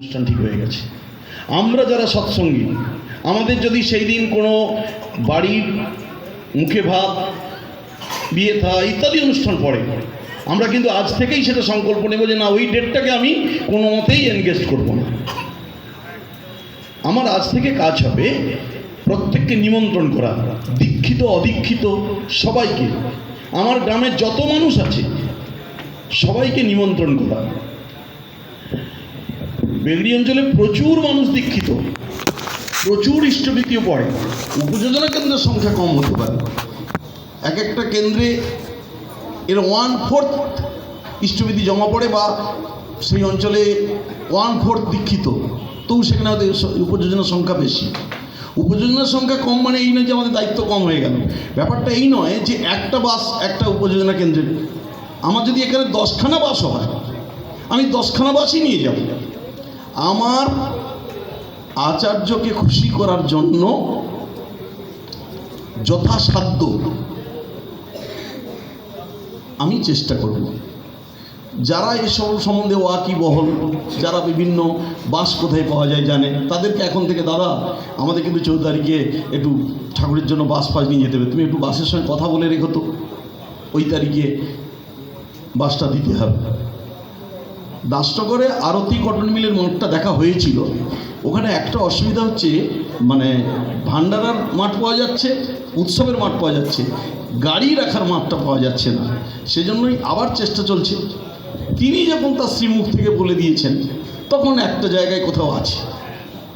অনুষ্ঠান ঠিক হয়ে গেছে। আমরা যারা সৎসঙ্গী, আমাদের যদি সেই দিন কোনো বাড়ির মুখে ভাত, বিয়ে থা, ইত্যাদি অনুষ্ঠান পড়ে, আমরা কিন্তু আজ থেকেই সেটা সংকল্প নেব যে না, ওই ডেটটাকে আমি কোনো মতেই এনগেজ করব না। আমার আজ থেকে কাজ হবে প্রত্যেককে নিমন্ত্রণ করা, দীক্ষিত, অদীক্ষিত সবাইকে। আমার গ্রামের যত মানুষ আছে, সবাইকে নিমন্ত্রণ করা। বেগড়ি অঞ্চলে প্রচুর মানুষ দীক্ষিত। প্রচুর ইষ্টবিত্তীয় পড়ে। উপযোজনা কেন্দ্রের সংখ্যা কম হতে পারে। এক একটা কেন্দ্রে এর ওয়ান ফোর্থ ইষ্টবিধি জমা পড়ে বা সেই অঞ্চলে ওয়ান ফোর্থ দীক্ষিত। তবু সেখানে হয়তো উপযোজনার সংখ্যা বেশি। উপযোজনার সংখ্যা কম মানে এই নয় যে আমাদের দায়িত্ব কম হয়ে গেল। ব্যাপারটা এই নয় যে একটা বাস, একটা উপযোজনা কেন্দ্রের। আমার যদি এখানে দশখানা বাসও হয়, আমি দশখানা বাসই নিয়ে যাব। আমার আচার্যকে খুশি করার জন্য যথাসাধ্য আমি চেষ্টা করব। যারা এসব সম্বন্ধে ওয়াকি বহল যারা বিভিন্ন বাস কোথায় পাওয়া যায় জানে, তাদেরকে এখন থেকে, দাদা, আমাদের কিন্তু চৌদ্দ তারিখে একটু ঠাকুরের জন্য বাস ফাস নিয়ে যেতে হবে। তুমি একটু বাসের সঙ্গে কথা বলে রেখো তো। ওই তারিখে বাসটা দিতে হবে। দাসনগরে আরতি কটন মিলের মাঠটা দেখা হয়েছিল। ওখানে একটা অসুবিধা হচ্ছে মানে ভান্ডারার মাঠ পাওয়া যাচ্ছে, উৎসবের মাঠ পাওয়া যাচ্ছে, গাড়ি রাখার মাঠটা পাওয়া যাচ্ছে না। সেজন্যই আবার চেষ্টা চলছে। তিনি যখন তার শ্রীমুখ থেকে বলে দিয়েছেন, তখন একটা জায়গায় কোথাও আছে।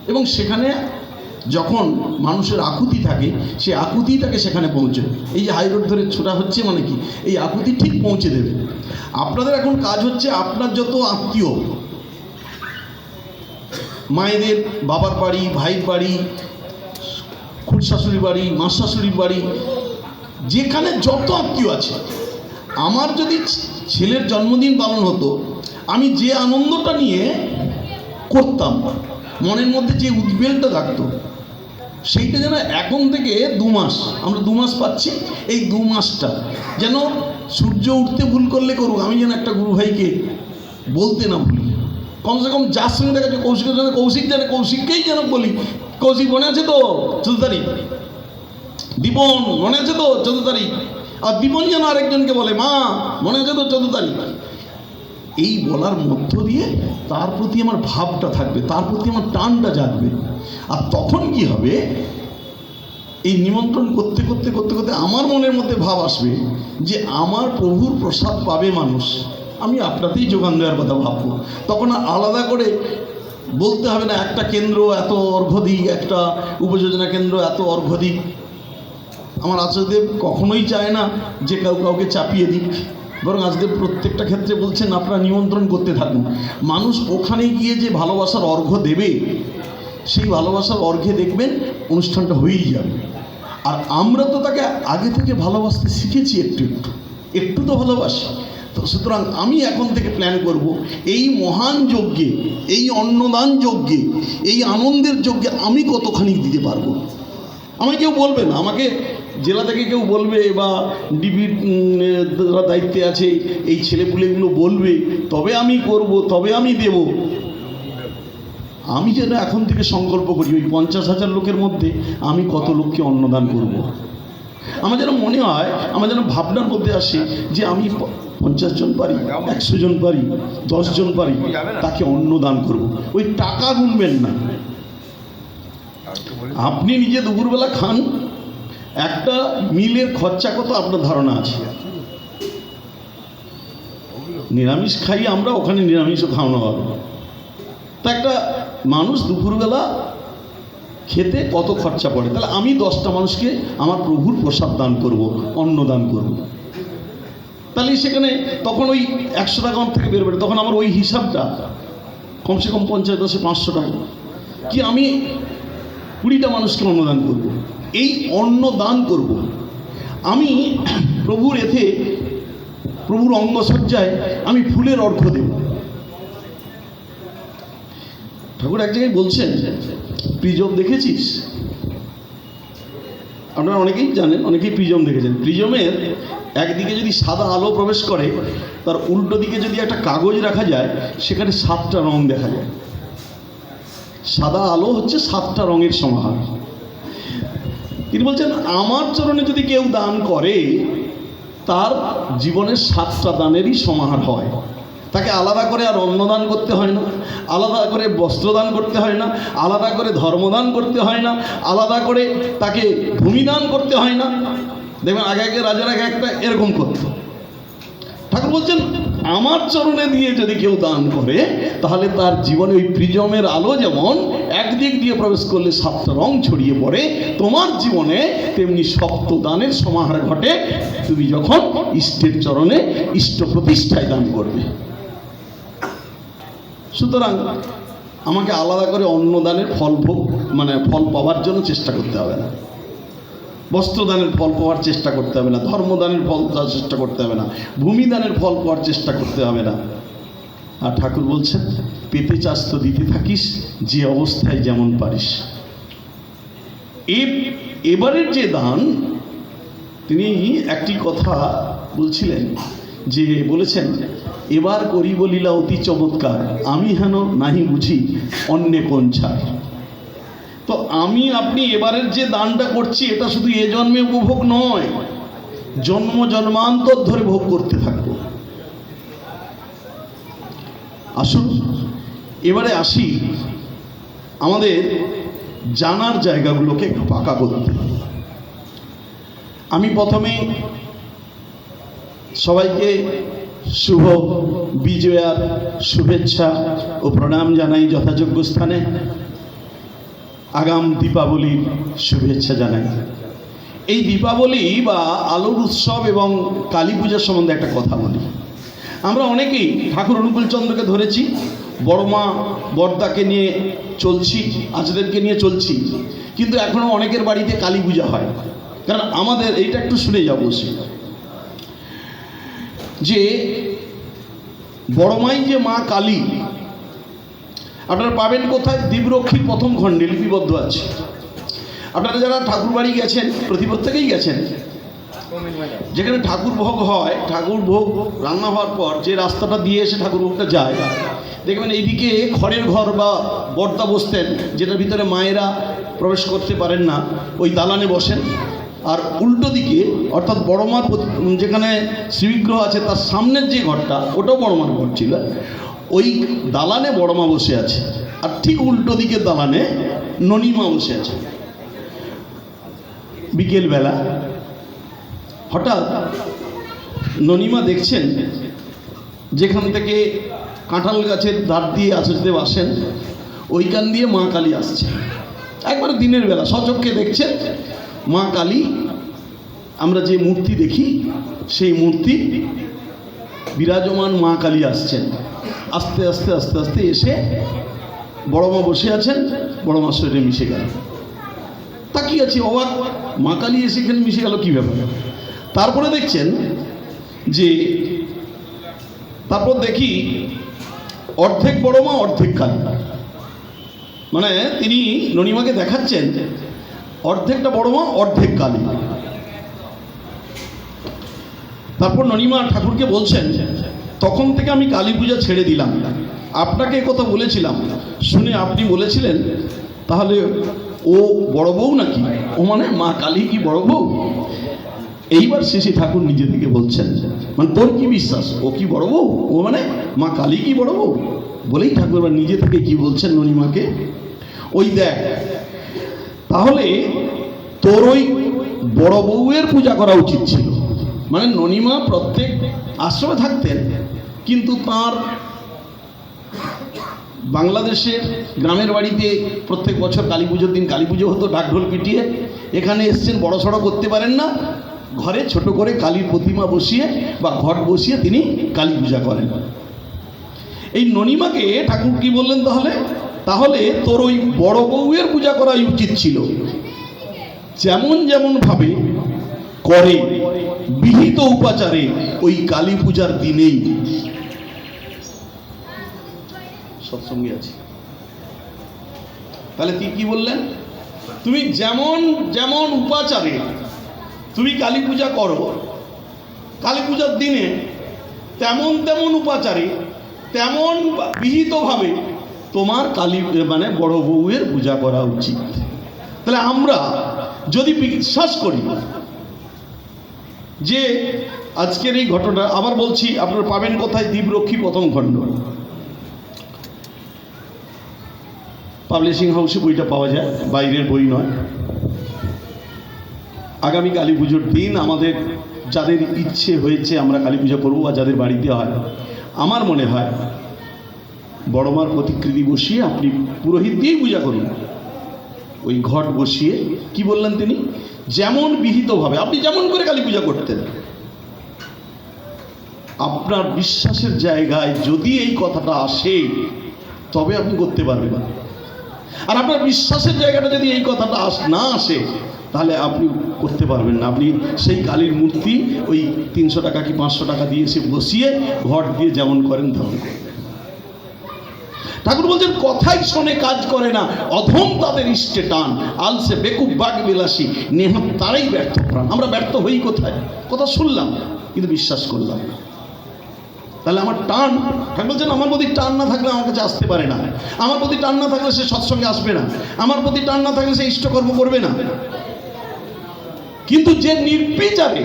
এবং সেখানে যখন মানুষের আকুতি থাকে সে আকুতি তাকে সেখানে পৌঁছে এই যে হাই রোড ধরে ছোটা হচ্ছে মানে কি? এই আকুতি ঠিক পৌঁছে দেবে। আপনাদের এখন কাজ হচ্ছে আপনার যত আত্মীয়, মায়েদের বাবার বাড়ি, ভাইয়ের বাড়ি খুড় শাশুড়ির বাড়ি মা শাশুড়ির বাড়ি, যেখানে যত আত্মীয় আছে, আমার যদি ছেলের জন্মদিন পালন হতো, আমি যে আনন্দটা নিয়ে করতাম। মনের মধ্যে যে উদ্বেলটা থাকতো, সেইটা যেন এখন থেকে দু মাস, আমরা দু মাস পাচ্ছি এই দু মাসটা। যেন সূর্য উঠতে ভুল করলে করুক, আমি যেন একটা গুরু ভাইকে বলতে না ভুলি। কমসে কম যার সঙ্গে দেখা যাচ্ছে কৌশিকের সঙ্গে কৌশিক জানে কৌশিককেই যেন বলি, কৌশিক মনে আছে তো? চোদ্দ তারিখ দীপন, মনে আছে তো? চোদ্দ তারিখ আর দীপন যেন আরেকজনকে বলে, মা, মনে আছে তো? চোদ্দ তারিখ এই বলার মধ্য দিয়ে তার প্রতি আমার ভাবটা থাকবে, তার প্রতি আমার টানটা জাগবে। আর তখন কি হবে? এই নিমন্ত্রণ করতে করতে করতে করতে আমার মনের মধ্যে ভাব আসবে যে আমার প্রভুর প্রসাদ পাবে মানুষ। আমি আপনাতেই যোগান দেওয়ার কথা ভাববো। তখন আলাদা করে বলতে হবে না, একটা কেন্দ্র এত অর্ঘ্য দিক একটা উপযোজনা কেন্দ্র এত অর্ঘ্য দিক আমার আচার্যদেব কখনোই চায় না যে কাউ কাউকে চাপিয়ে দিক। বরং আজকে প্রত্যেকটা ক্ষেত্রে বলছেন আপনারা নিমন্ত্রণ করতে থাকুন। মানুষ ওখানে গিয়ে যে ভালোবাসার অর্ঘ্য দেবে, সেই ভালোবাসার অর্ঘ্যে দেখবেন অনুষ্ঠানটা হয়েই যাবে। আর আমরা তো তাকে আগে থেকে ভালোবাসতে শিখেছি একটু একটু। একটু তো ভালোবাসি। তো সুতরাং আমি এখন থেকে প্ল্যান করব, এই মহান যজ্ঞে, এই অন্নদান যজ্ঞে, এই আনন্দের যজ্ঞে আমি কতখানি দিতে পারব? আমাকে কেউ বলবে না, আমাকে জেলা থেকে কেউ বলবে বা ডিবির যারা দায়িত্বে আছে, এই ছেলেপুলেগুলো বলবে, তবে আমি করব, তবে আমি দেব আমি যেন এখন থেকে সংকল্প করি, ওই পঞ্চাশ হাজার লোকের মধ্যে আমি কত লোককে অন্নদান করব। আমার যেন মনে হয়, আমার যেন ভাবনার মধ্যে আসে যে আমি পঞ্চাশ জন পারি, একশো জন পারি জন পারি, তাকে অন্নদান করব। ওই টাকা গুনবেন না আপনি নিজে দুপুরবেলা খান একটা মিলের খরচা কত আপনার ধারণা আছে। নিরামিষ খাই আমরা ওখানে নিরামিষও খাওয়ানো হবে। তা একটা মানুষ দুপুরবেলা খেতে কত খরচা পড়ে? তাহলে আমি দশটা মানুষকে আমার প্রভুর প্রসাদ দান করব অন্ন দান করব। তাহলে সেখানে তখন ওই একশো টাকা আমার থেকে বেরোবে তখন আমার ওই হিসাবটা, কমসে কম পঞ্চাশ দশে পাঁচশো টাকা। কি আমি কুড়িটা মানুষকে অন্নদান করব। এই অন্ন দান করব। আমি প্রভুর এতে, প্রভুর অঙ্গসজ্জায় আমি ফুলের অর্ঘ্য দেব ঠাকুর এক জায়গায় বলছেন, প্রিজম দেখেছিস আপনারা অনেকেই জানেন, অনেকেই প্রিজম দেখেছেন প্রিজমের একদিকে যদি সাদা আলো প্রবেশ করে, তার উল্টো দিকে যদি একটা কাগজ রাখা যায়, সেখানে সাতটা রং দেখা যায় সাদা আলো হচ্ছে সাতটা রঙের সমাহার। তিনি বলছেন, আমার চরণে যদি কেউ দান করে, তার জীবনের সাতটা দানেরই সমাহার হয়। তাকে আলাদা করে আর অন্নদান করতে হয় না, আলাদা করে বস্ত্রদান করতে হয় না, আলাদা করে ধর্মদান করতে হয় না, আলাদা করে তাকে ভূমিদান করতে হয় না। দেখবেন, আগে আগে রাজারা এক একটা এরকম করতো। ঠাকুর বলছেন আমার চরণে দিয়ে যদি কেউ দান করে, তাহলে তার জীবনে ওই প্রিজমের আলো যেমন একদিক দিয়ে প্রবেশ করলে সাতটা রং ছড়িয়ে পড়ে, তোমার জীবনে তেমনি সপ্ত দানের সমাহার ঘটে। তুমি যখন ইষ্টের চরণে ইষ্ট প্রতিষ্ঠায় দান করবে। সুতরাং আমাকে আলাদা করে অন্নদানের ফল ভোগ মানে ফল পাওয়ার জন্য চেষ্টা করতে হবে না। বস্ত্রদানের ফল পাওয়ার চেষ্টা করতে হবে না, ধর্মদানের ফল পাওয়ার চেষ্টা করতে হবে না, ভূমিদানের ফল পাওয়ার চেষ্টা করতে হবে না। আর ঠাকুর বলছেন, পেতে চাস তো দিতে থাকিস, যে অবস্থায় যেমন পারিস। এবারের যে দান, তিনি একটি কথা বলছিলেন যে বলেছেন, এবার করি বলিলা অতি চমৎকার, আমি হেন নাহি বুঝি অন্যে কোন ছাড়। আমি আপনি এবারের যে দানটা করছি, এটা শুধু এ জন্মে উপভোগ নয়, জন্ম জন্মান্তর ধরে ভোগ করতে থাকব। আসুন, এবারে আসি আমাদের জানার জায়গাগুলোকে একটু পাকা করতে। আমি প্রথমে সবাইকে শুভ বিজয়ার শুভেচ্ছা ও প্রণাম জানাই যথাযোগ্য স্থানে। আগাম দীপাবলির শুভেচ্ছা জানাই। এই দীপাবলি বা আলোর উৎসব এবং কালী পূজার সম্বন্ধে একটা কথা বলি। আমরা অনেকেই ঠাকুর অনুকূলচন্দ্রকে ধরেছি বড়মা বর্দাকে নিয়ে চলছি আজদেরকে নিয়ে চলছি, কিন্তু এখনও অনেকের বাড়িতে কালী পূজা হয়। কারণ আমাদের এইটা একটু শুনে যাব যে বড়মাই যে মা কালী আপনারা পাবেন কোথায়? দ্বীপরক্ষীর প্রথম খণ্ডে লিপিবদ্ধ আছে। আপনারা যারা ঠাকুর বাড়ি গেছেন, প্রতি প্রত্যেকেই গেছেন, যেখানে ঠাকুর ভোগ হয়, ঠাকুর ভোগ রান্না হওয়ার পর যে রাস্তাটা দিয়ে এসে ঠাকুর ভোগটা যায়, দেখবেন এইদিকে খড়ের ঘর বা বর্দা বসতেন, যেটার ভিতরে মায়েরা প্রবেশ করতে পারেন না, ওই দালানে বসেন। আর উল্টো দিকে, অর্থাৎ বড়মার যেখানে শ্রীবিগ্রহ আছে, তার সামনের যে ঘরটা, ওটাও বড়মার ঘর ছিল। ওই দালানে বড়মা বসে আছে, আর ঠিক উল্টো দিকের দালানে ননিমা বসে আছে। বিকেলবেলা হঠাৎ ননিমা দেখছেন যেখান থেকে কাঁঠাল গাছের ধার দিয়ে আচরদেব আসেন ওইখান দিয়ে মা কালী আসছে। একবারে দিনের বেলা সচক্ষে দেখছেন মা কালী, আমরা যে মূর্তি দেখি, সেই মূর্তি বিরাজমান মা কালী আসছেন। আস্তে আস্তে আস্তে আস্তে এসে বড় মা বসে আছেন, বড় মার শরীরে মিশে গেল। তাকিয়ে আছি, অবাক। মা কালী এসে এখানে মিশে গেল কী ব্যাপার? তারপরে দেখছেন যে তারপর দেখি অর্ধেক বড় মা, অর্ধেক কালী। মানে তিনি ননিমাকে দেখাচ্ছেন, অর্ধেকটা বড় মা, অর্ধেক কালী। তারপর ননিমা ঠাকুরকে বলছেন তখন থেকে আমি কালী পূজা ছেড়ে দিলাম আপনাকে কথা বলেছিলাম। শুনে আপনি বলেছিলেন, তাহলে ও বড় বউ নাকি? ও মানে মা কালী কি বড় বউ? এইবার শেষে ঠাকুর নিজে থেকে বলছেন মানে তোর কি বিশ্বাস? ও কি বড় বউ? ও মানে মা কালী কি বড় বউ? বলেই ঠাকুর এবার নিজে থেকে কি বলছেন ননিমাকে ওই দেখ, তাহলে তোর ওই বড় বউয়ের পূজা করা উচিত ছিল। মানে ননিমা প্রত্যেক আশ্রমে থাকতেন, কিন্তু তার বাংলাদেশের গ্রামের বাড়িতে প্রত্যেক বছর কালী পুজোর দিন কালী পুজো হতো ঢাকঢোল পিটিয়ে। এখানে এসছেন, বড় সড়ো করতে পারেন না। ঘরে ছোট করে কালীর প্রতিমা বসিয়ে বা ঘট বসিয়ে তিনি কালী পূজা করেন। এই ননিমাকে ঠাকুর কি বললেন তাহলে? তাহলে তোর ওই বড় বউয়ের পূজা করাই উচিত ছিল। যেমন যেমন ভাবে করে। বিহিত উপাচারে ওই কালী পূজার দিনেই সৎসঙ্গে আছি। তাহলে তুই কি বললেন? তুমি যেমন যেমন উপাচারে তুমি কালী পূজা করো, কালী পূজার দিনে তেমন তেমন উপাচারে, তেমন বিহিতভাবে তোমার কালী মানে বড় বউয়ের পূজা করা উচিত। তাহলে আমরা যদি বিশ্বাস করি যে আজকের এই ঘটনা, আবার বলছি, আপনারা পাবেন কোথায়? দ্বীপরক্ষী প্রথম খণ্ড। পাবলিশিং হাউসে বইটা পাওয়া যায়, বাইরের বই নয়। আগামী কালী পুজোর দিন আমাদের যাদের ইচ্ছে হয়েছে আমরা কালী পুজো করব বা যাদের বাড়িতে হয়, আমার মনে হয় বড়মার প্রতিকৃতি বসিয়ে আপনি পুরোহিত দিয়েই পূজা করুন। ওই ঘট বসিয়ে কি বললেন তিনি? যেমন বিহিতভাবে আপনি যেমন করে কালী পূজা করতেন, আপনার বিশ্বাসের জায়গায় যদি এই কথাটা আসে, তবে আপনি করতে পারবেন। আর আপনার বিশ্বাসের জায়গাটা যদি এই কথাটা আস, না আসে, তাহলে আপনি করতে পারবেন না। আপনি সেই কালীর মূর্তি ওই তিনশো টাকা কি পাঁচশো টাকা দিয়ে এসে বসিয়ে ঘট দিয়ে যেমন করেন তেমন করবেন ঠাকুর বলছেন, কথাই শোনে, কাজ করে না। অধম তাদের ইষ্টে টান। আলসে, বেকুব বাগ বিলাসী। নেহাত তারাই ব্যর্থ প্রাণ। আমরা ব্যর্থ হই কোথায়? কথা শুনলাম, কিন্তু বিশ্বাস করলাম না। তাহলে আমার টান, ঠাকুর বলছেন, আমার প্রতি টান না থাকলে আমার কাছে আসতে পারে না। আমার প্রতি টান না থাকলে সে সৎসঙ্গে আসবে না। আমার প্রতি টান না থাকলে সে ইষ্টকর্ম করবে না। কিন্তু যে নির্বিচারে,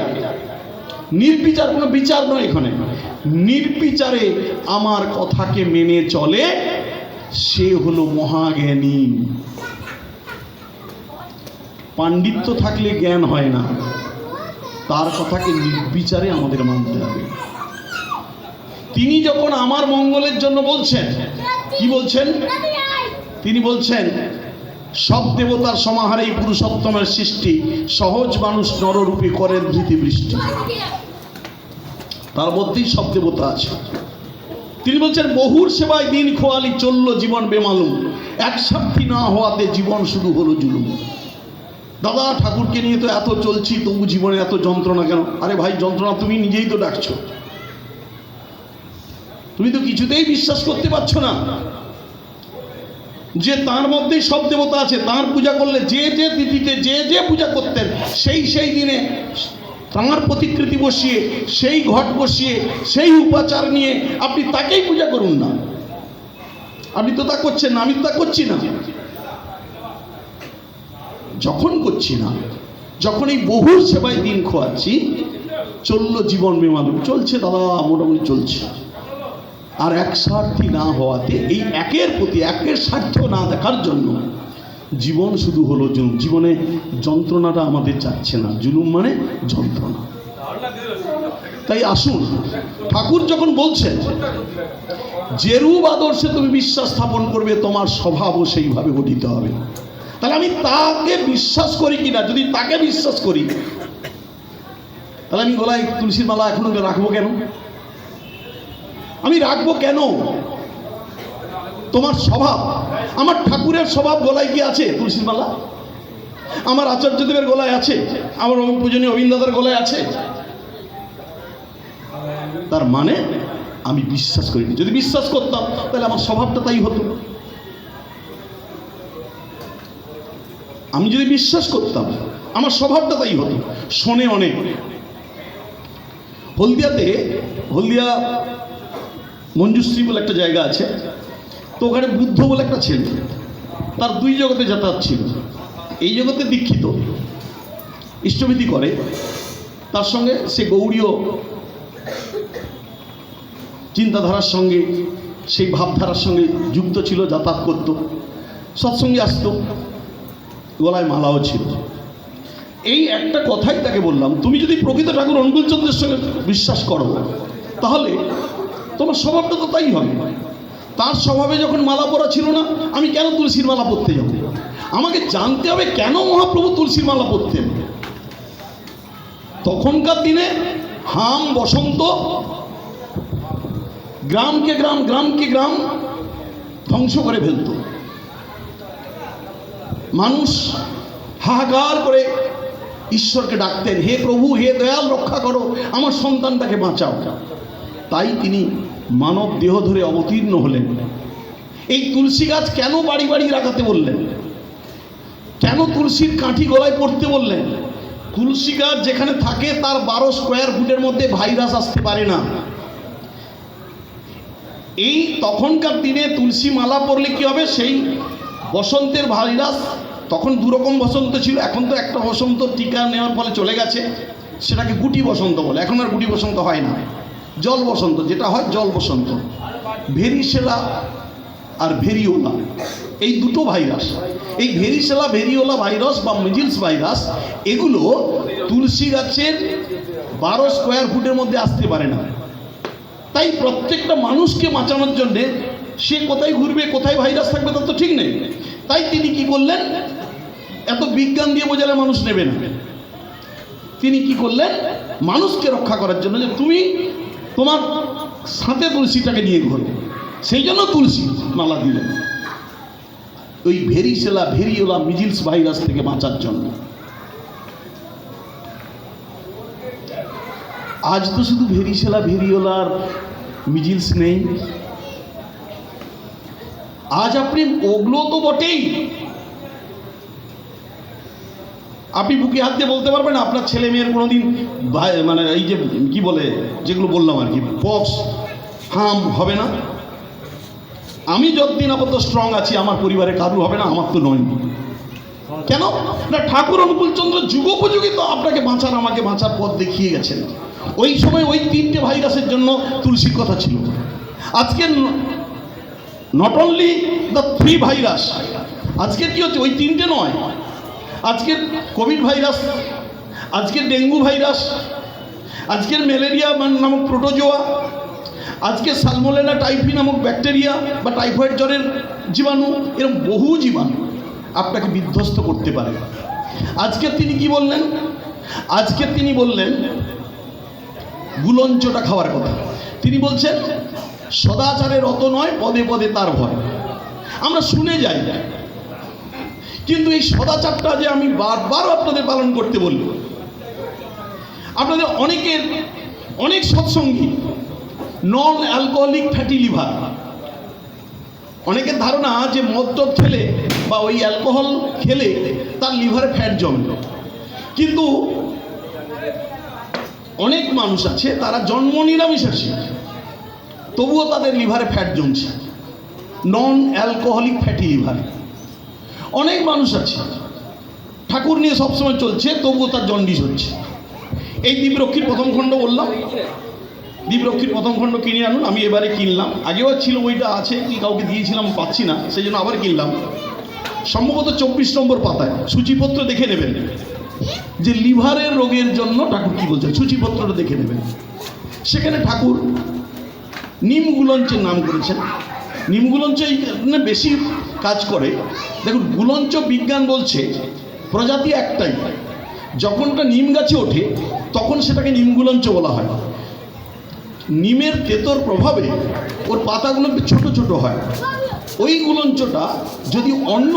নির্বিচার কোনো বিচার নয় এখানে। নির্বিচারে আমার কথাকে মেনে চলে, সে হলো মহাজ্ঞানী। পাণ্ডিত্য থাকলে জ্ঞান হয় না। তার কথাকে নির্বিচারে আমাদের মানতে হবে। তিনি যখন আমার মঙ্গলের জন্য বলছেন, কি বলছেন? তিনি বলছেন, সব দেবতার সমাহারে এই পুরুষোত্তমের সৃষ্টি, সহজ মানুষ নররূপে করেন ধৃতি বৃষ্টি তার মধ্যেই সব দেবতা আছে। তিনি বলছেন বহুর সেবায় দিন খোয়ালি চলল জীবন বেমালুম। এক সাক্ষী না হওয়াতে জীবন শুরু হলো জুলুম। দাদা, ঠাকুরকে নিয়ে তো এত চলছি, তবু জীবনে এত যন্ত্রণা কেন? আরে ভাই, যন্ত্রণা তুমি নিজেই তো ডাকছো। তুমি তো কিছুতেই বিশ্বাস করতে পারছ না যে তার মধ্যেই সব দেবতা আছে। তার পূজা করলে যে যে তিথিতে যে যে পূজা করতেন, সেই সেই দিনে তাঁর প্রতিকৃতি বসিয়ে, সেই ঘট বসিয়ে, সেই উপাচার নিয়ে আপনি তাকেই পূজা করুন না। আপনি তো তা করছেন না, আমি তো তা করছি না। যখন করছি না, যখন এই বহুর সেবায় দিন খোয়াচ্ছি, চলল জীবন বেমালুম। চলছে দাদা, মোটামুটি চলছে। আর এক স্বার্থী না হওয়াতে এই একের প্রতি একের স্বার্থ না দেখার জন্য জীবন শুধু হলো জুলুম। জীবনে যন্ত্রণাটা আমাদের চাচ্ছে না। জুলুম মানে যন্ত্রণা। তাই আসুন, ঠাকুর যখন বলছেন, যেরূপ আদর্শে তুমি বিশ্বাস স্থাপন করবে, তোমার স্বভাবও সেইভাবে গঠিত হবে। তাহলে আমি তাকে বিশ্বাস করি কিনা? যদি তাকে বিশ্বাস করি, তাহলে আমি গলায় তুলসীর মালা এখন রাখব কেন? আমি রাখব কেন? তোমার স্বভাব। আমার ঠাকুরের স্বভাব গলায় কি আছে? তুলসীর মালা আমার আচার্যদেবের গলায় আছে। আমার পূজনীয় অবিন্দাদার গলায় আছে। তার মানে আমি বিশ্বাস করিনি। যদি বিশ্বাস করতাম তাহলে আমার স্বভাবটা তাই হতো। আমি যদি বিশ্বাস করতাম আমার স্বভাবটা তাই হতো। শোনে অনেক। হলদিয়াতে হলদিয়া মঞ্জুশ্রী বলে একটা জায়গা আছে। তো ওখানে বুদ্ধ বলে একটা ছেলে, তার দুই জগতে যাতায়াত ছিল। এই জগতে দীক্ষিত। ইষ্টভীতি করে। তার সঙ্গে সে গৌড়ীয় চিন্তাধারার সঙ্গে, সেই ভাবধারার সঙ্গে যুক্ত ছিল, যাতায়াত করত। সৎসঙ্গে আসতো। গলায় মালাও ছিল। এই একটা কথাই তাকে বললাম, তুমি যদি প্রকৃত ঠাকুর অনুকূলচন্দ্রের সঙ্গে বিশ্বাস করো, তাহলে তোমার স্বভাবটা তো তাই হবে। তার স্বভাবে যখন মালা পরা ছিল না, আমি কেন তুলসীর মালা পরতে যাব? আমাকে জানতে হবে কেন মহাপ্রভু তুলসীর মালা পরতেন। তখনকার দিনে হাম বসন্ত, গ্রামকে গ্রাম গ্রামকে গ্রাম ধ্বংস করে ফেলত। মানুষ হাহাকার করে ঈশ্বরকে ডাকতেন, হে প্রভু, হে দয়াল, রক্ষা করো, আমার সন্তানটাকে বাঁচাও। তাই তিনি মানব দেহ ধরে অবতীর্ণ হলেন। এই তুলসী গাছ কেন বাড়ি বাড়ি রাখাতে বললেন? কেন তুলসীর কাঠি গলায় পড়তে বললেন? তুলসী গাছ যেখানে থাকে, তার বারো স্কোয়ার ফুটের মধ্যে ভাইরাস আসতে পারে না। এই তখনকার দিনে তুলসী মালা পরলে কি হবে? সেই বসন্তের ভাইরাস তখন দুরকম বসন্ত ছিল, এখন তো একটা বসন্ত টিকা নেওয়ার ফলে চলে গেছে। সেটাকে গুটি বসন্ত বলে, এখন আর গুটি বসন্ত হয় না। জল বসন্ত যেটা হয় জল বসন্ত ভেরিসেলা আর ভেরিওলা এই দুটো ভাইরাস। এই ভেরিসেলা ভেরিওলা ভাইরাস বা মিজিলস ভাইরাস, এগুলো তুলসী গাছের বারো স্কোয়ার ফুটের মধ্যে আসতে পারে না। তাই প্রত্যেকটা মানুষকে বাঁচানোর জন্যে সে কোথায় ঘুরবে, কোথায় ভাইরাস থাকবে তার তো ঠিক নেই। তাই তিনি কি করলেন? এত বিজ্ঞান দিয়ে বোঝালে মানুষ নেবে না। তিনি কি করলেন? মানুষকে রক্ষা করার জন্য যে তুমি তোমার সাথে তুলসীটাকে নিয়ে ঘোরো। সেই জন্য তুলসী মালা দিলেন। ওই ভেরিসেলা ভেরিওলা মিজিলস ভাইরাস থেকে বাঁচার জন্য। আজ তো শুধু ভেরিসেলা ভেরিওলার মিজিলস নেই। আজ আপনি ওগুলো তো বটেই। আপনি বুকে হাত দিয়ে বলতে পারবেন, আপনার ছেলে মেয়ের কোনোদিন ভাই- মানে এই যে, কি বলে, যেগুলো বললাম আর কি বক্স হাম হবে না। আমি যতদিন আপাতত স্ট্রং আছি, আমার পরিবারে কারু হবে না, আমার তো নয়। কেন? না, ঠাকুর অনুকূলচন্দ্র যুগোপযোগী তো আপনাকে বাঁচার, আমাকে বাঁচার পথ দেখিয়ে গেছেন। ওই সময় ওই তিনটে ভাইরাসের জন্য তুলসীর কথা ছিল। আজকে not only the three virus আজকে কি হচ্ছে? ওই তিনটে নয় আজকের কোভিড ভাইরাস, আজকের ডেঙ্গু ভাইরাস, আজকের ম্যালেরিয়া নামক প্রোটোজোয়া, আজকে সালমোলেনা টাইফি নামক ব্যাকটেরিয়া বা টাইফয়েড জ্বরের জীবাণু এরকম বহু জীবাণু আপনাকে বিধ্বস্ত করতে পারে। আজকে তিনি কি বললেন? আজকে তিনি বললেন, গুলঞ্চটা খাওয়ার কথা। তিনি বলছেন সদাচারের অত নয়, পদে পদে তার ভয়। আমরা শুনে যাই। কিন্তু এই সদাচারটা যে আমি বারবার আপনাদের পালন করতে বলি, আপনাদের অনেকের অনেক সৎসঙ্গী নন অ্যালকোহলিক ফ্যাটি লিভার অনেকের ধারণা যে মদ টদ খেলে বা ওই অ্যালকোহল খেলে তার লিভারে ফ্যাট জমে কিন্তু অনেক মানুষ আছে, তারা জন্ম নিরামিষাসী তবুও তাদের লিভারে ফ্যাট জমছে। নন অ্যালকোহলিক ফ্যাটি লিভার অনেক মানুষ আছে। ঠাকুর নিয়ে সবসময় চলছে, তবুও তার জন্ডিস হচ্ছে। এই দ্বীপরক্ষীর প্রথম খণ্ড বললাম। দ্বীপরক্ষীর প্রথম খণ্ড কিনে আনুন, আমি এবারে কিনলাম। আগেও ছিল ওইটা আছে, কি কাউকে দিয়েছিলাম পাচ্ছি না সেই জন্য আবার কিনলাম। সম্ভবত চব্বিশ নম্বর পাতায়, সূচিপত্র দেখে নেবেন। যে লিভারের রোগের জন্য ঠাকুর কি বলছেন সূচিপত্রটা দেখে নেবেন। সেখানে ঠাকুর নিম গুলঞ্চের নাম করেছেন। নিম গুলঞ্চ এই কারণে বেশি কাজ করে। দেখুন, গুলঞ্চ বিজ্ঞান বলছে, প্রজাতি একটাই। যখনটা নিম গাছে ওঠে, তখন সেটাকে নিমগুলঞ্চ বলা হয়। নিমের তেতর প্রভাবে ওর পাতাগুলো ছোট ছোট হয়। ওই গুলঞ্চটা যদি অন্য